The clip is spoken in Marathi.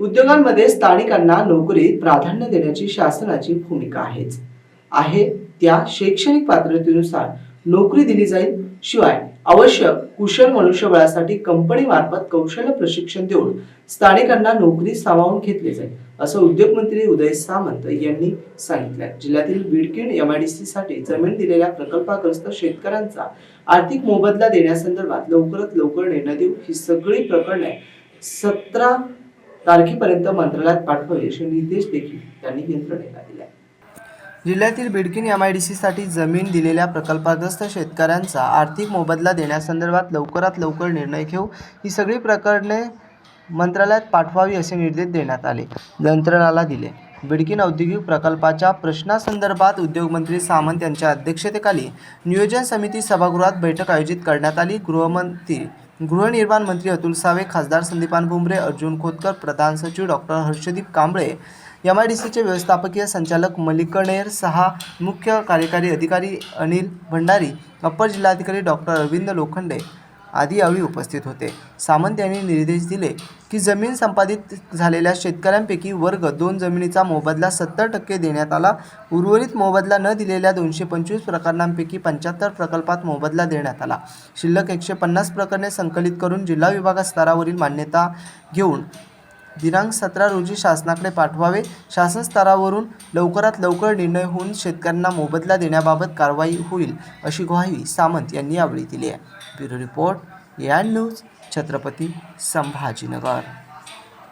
उद्योगांमध्ये स्थानिकांना नोकरीत प्राधान्य देण्याची शासनाची भूमिका आहेच. आहे त्या शैक्षणिक पात्रतेनुसार नोकरी दिली जाईल. शिवाय आवश्यक कुशल मनुष्यबळासाठी कंपनी मार्फत कौशल्य प्रशिक्षण देऊन स्थानिकांना नोकरी सामावून घेतले जाईल असं उद्योगमंत्री उदय सामंत यांनी सांगितलं जिल्ह्यातील बिडकीन एमआयडीसी साठी जमीन दिलेल्या प्रकल्पाग्रस्त शेतकऱ्यांचा आर्थिक मोबदला देण्यासंदर्भात लवकरात लवकर निर्णय देऊ ही सगळी प्रकरणे सतरा तारखेपर्यंत मंत्रालयात पाठवावे असे निर्देश देखील त्यांनी यंत्रणेला दिले जिल्ह्यातील बिडकीन एम आय डी सीसाठी जमीन दिलेल्या प्रकल्पग्रस्त शेतकऱ्यांचा आर्थिक मोबदला देण्यासंदर्भात लवकरात लवकर निर्णय घेऊ ही सगळी प्रकरणे मंत्रालयात पाठवावी असे निर्देश देण्यात आले. यंत्रणाला दिले. बिडकीन औद्योगिक प्रकल्पाच्या प्रश्नासंदर्भात उद्योगमंत्री सामंत यांच्या अध्यक्षतेखाली नियोजन समिती सभागृहात बैठक आयोजित करण्यात आली. गृहमंत्री गृहनिर्माण मंत्री अतुल सावे खासदार संदीपान भुमरे अर्जुन खोतकर प्रधान सचिव doctor Harshdeep Kamble M I D सीचे व्यवस्थापकीय संचालक मलिकणेर सहा मुख्य कार्यकारी अधिकारी अनिल भंडारी अप्पर जिल्हाधिकारी डॉक्टर अरविंद लोखंडे आदी यावेळी उपस्थित होते. सामंत यांनी निर्देश दिले की जमीन संपादित झालेल्या शेतकऱ्यांपैकी वर्ग दोन जमिनीचा मोबदला सत्तर टक्के देण्यात आला. उर्वरित मोबदला न दिलेल्या दोनशे पंचवीस प्रकरणांपैकी पंच्याहत्तर प्रकल्पात मोबदला देण्यात आला. शिल्लक एकशे पन्नास प्रकरणे संकलित करून जिल्हा विभाग स्तरावरील मान्यता घेऊन दिनांक सतरा रोजी शासनाकडे पाठवावे. शासन स्तरावरून लवकरात लवकर निर्णय होऊन शेतकऱ्यांना मोबदला देण्याबाबत कारवाई होईल अशी ग्वाही सामंत यांनी यावेळी दिली आहे. ब्युरो रिपोर्ट या न्यूज छत्रपती संभाजीनगर.